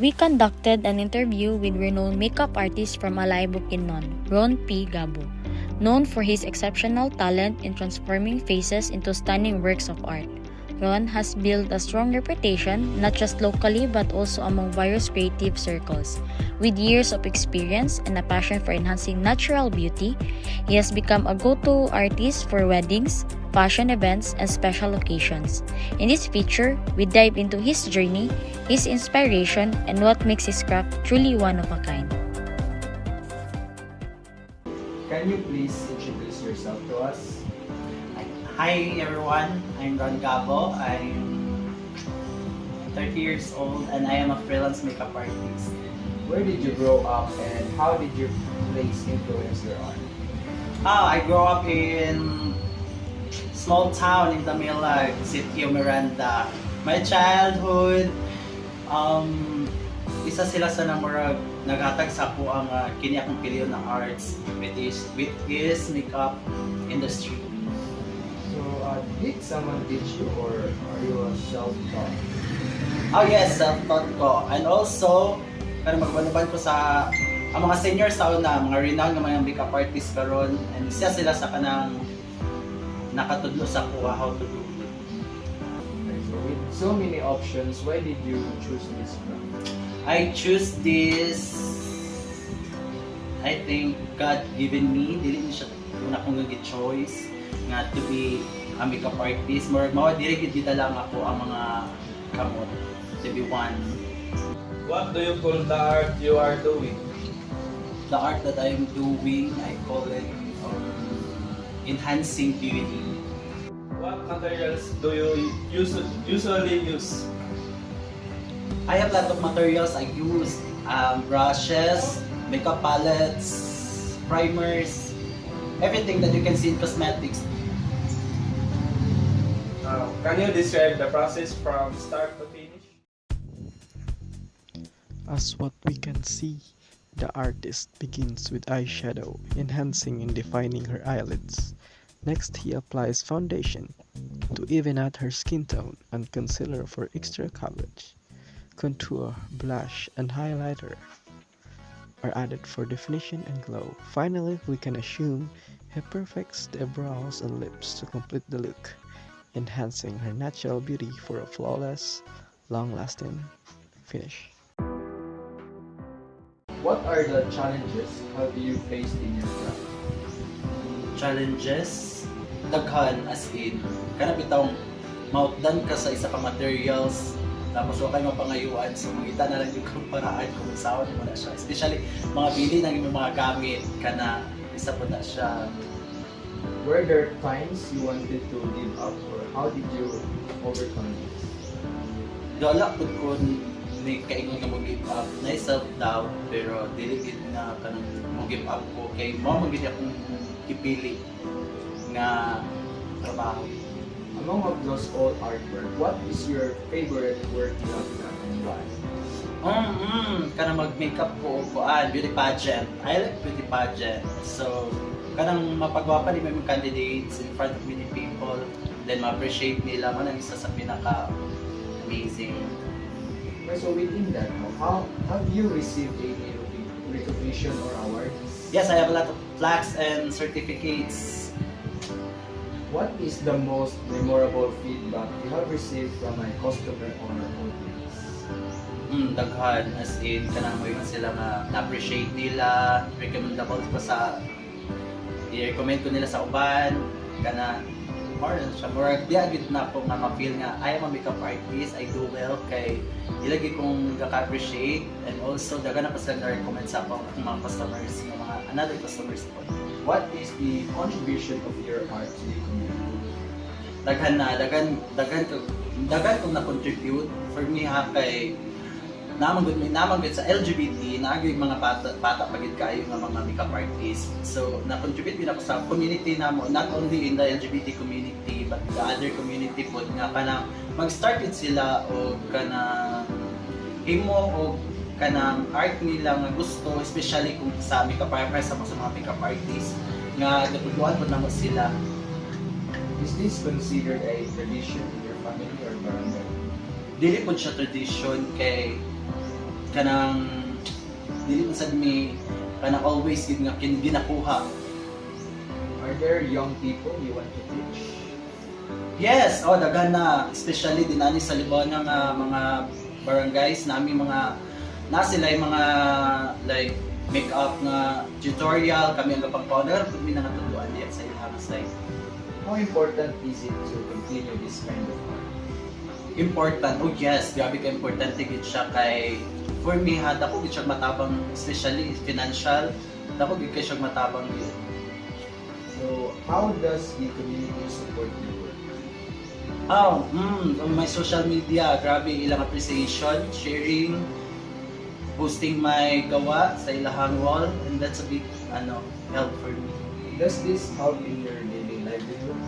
We conducted an interview with renowned makeup artist from Alay Bukidnon, Ron P. Gabo, known for his exceptional talent in transforming faces into stunning works of art. Ron has built a strong reputation not just locally but also among various creative circles. With years of experience and a passion for enhancing natural beauty, he has become a go-to artist for weddings, fashion events, and special occasions. In this feature, we dive into his journey, his inspiration, and what makes his craft truly one of a kind. Can you please introduce yourself to us? Hi everyone, I'm Ron Gabo. I'm 30 years old and I am a freelance makeup artist. Where did you grow up and how did your place influence your art? Ah, I grew up in small town in Damilag, City of Miranda. My childhood, um, isa sila sa namurag naghatag sa ako ang uh, kini akong piliyo ng arts with is, with is makeup industry. Uh, did someone teach you or are you a self-taught? Oh yes, self-taught ko. And also, para magbanuban ko sa ang mga seniors sa una, mga renowned nga mga makeup artist karon and isa sila sa kanang nakatudlo sa kuha how to do it. Okay, so with so many options, why did you choose this brand? I choose this I think God given me, dili ni siya una kong nag choice nga to be a makeup artist. More mao dili gid lang ako ang mga kamot to be one. What do you call the art you are doing? the art that I'm doing, I call it um, enhancing beauty. What materials do you use, usually use? I have a lot of materials I use. Um, brushes, makeup palettes, primers, everything that you can see in cosmetics. Uh, can you describe the process from start to finish? As what we can see, the artist begins with eyeshadow, enhancing and defining her eyelids. Next, he applies foundation to even out her skin tone and concealer for extra coverage. Contour, blush, and highlighter are added for definition and glow. Finally, we can assume he perfects the brows and lips to complete the look, enhancing her natural beauty for a flawless, long-lasting finish. What are the challenges have you faced in your craft? Challenges, daghan as in, kana bitawng mautdan ka sa isa ka materials, tapos wa kay mapangayuan so mangita na lang yung kung paraan kung saan mo na siya especially mga bili ng mga gamit kana isa po na siya Were there times you wanted to give up or how did you overcome this? Wala po ko ni kaingon nga mo give up na self doubt pero dili gid na kanang mo give up ko kay mo magid akong ipili nga trabaho. Among of those old artwork, what is your favorite work you have done and why? Mm, mm kanang mag-makeup ko ko ah, beauty pageant. I like beauty pageant. So kanang mapagwapa ni mga candidates in front of many people then ma-appreciate nila man ang isa sa pinaka amazing so within that, how have you received any recognition or awards? Yes, I have a lot of plaques and certificates What is the most memorable feedback you have received from a customer or audience? Mm, daghan as in kanang mo sila nga na-appreciate nila, recommendable ko sa i-recommend ko nila sa uban kana than siya more biagit na ako nga ma-feel nga I am a makeup artist, I do well kay ilagi kong gaka-appreciate and also daghan na pa sila na-recommend sa akong mga customers nga mga another customers po. What is the contribution of your art to the community? daghan na daghan daghan ko daghan kong na-contribute for me ha kay naman gud naman gud sa LGBT na yung mga bata bata pagid kayo nga mga makeup artist. So na-contribute din ako sa community namo not only in the LGBT community but the other community pod nga kanang mag-start sila o kanang himo o kanang art nila nga gusto especially kung sa makeup artist sa mga makeup artist nga natuluan pod namo sila. Is this considered a tradition dili po siya tradition kay kanang dili man sad mi kanang always gid nga kin- ginakuha Are there young people you want to teach? Yes, oh daghan na especially dinani sa Libuana nga mga barangays nami mga na sila yung mga like makeup nga tutorial kami ang gapang powder pud mi nga tutuan diya sa ilang site. How important is it to continue this kind of art? Important. Oh yes, grabe ka importante gid siya kay for me ha dako gid siya matabang especially financial dako gid kay siya matabang gid. So, how does the community support work? Oh, mm, on my social media, grabe ilang appreciation, sharing, posting my gawa sa ilahang wall, and that's a big ano help for me. Does this help in your daily livelihood?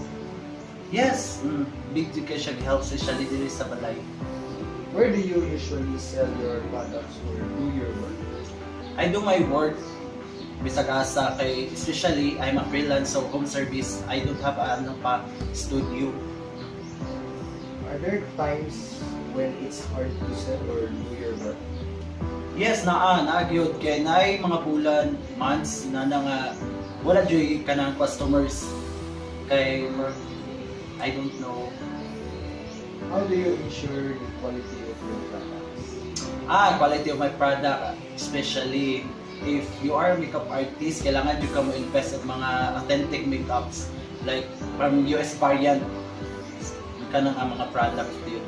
Yes, mm, big di kay siya help especially diri sa balay. Where do you usually sell your products or do your work? I do my work bisag asa kay especially I'm a freelance so home service I don't have a ano pa studio Are there times when it's hard to sell or do your work? Yes, naa, naagyod kay naay mga bulan, months na nga wala joy kanang customers kay I don't know. How do you ensure the quality of your products? Ah, quality of my product, especially if you are a makeup artist, kailangan yung ka mo invest sa mga authentic makeups like from US variant kanang ang mga products yun.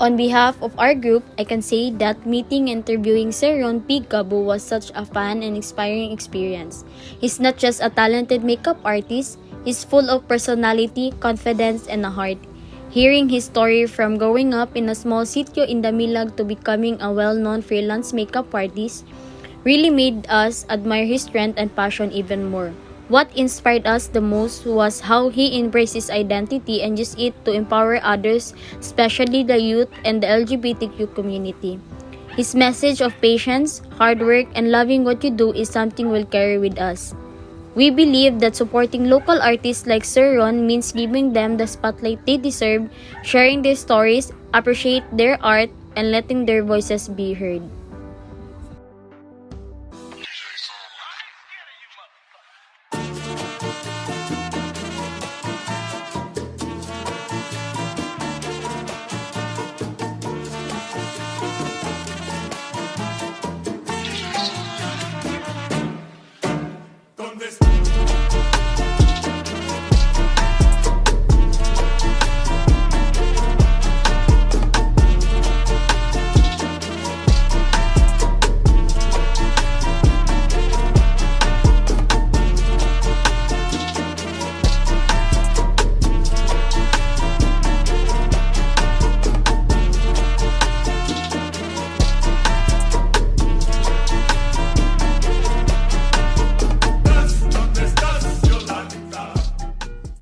On behalf of our group, I can say that meeting and interviewing Sir Ron P. Gabo was such a fun and inspiring experience. He's not just a talented makeup artist, he's full of personality, confidence, and a heart. Hearing his story from growing up in a small sitio in Damilag to becoming a well-known freelance makeup artist really made us admire his strength and passion even more. What inspired us the most was how he embraced his identity and used it to empower others, especially the youth and the LGBTQ community. His message of patience, hard work, and loving what you do is something we'll carry with us. We believe that supporting local artists like Sir Ron means giving them the spotlight they deserve, sharing their stories, appreciate their art, and letting their voices be heard.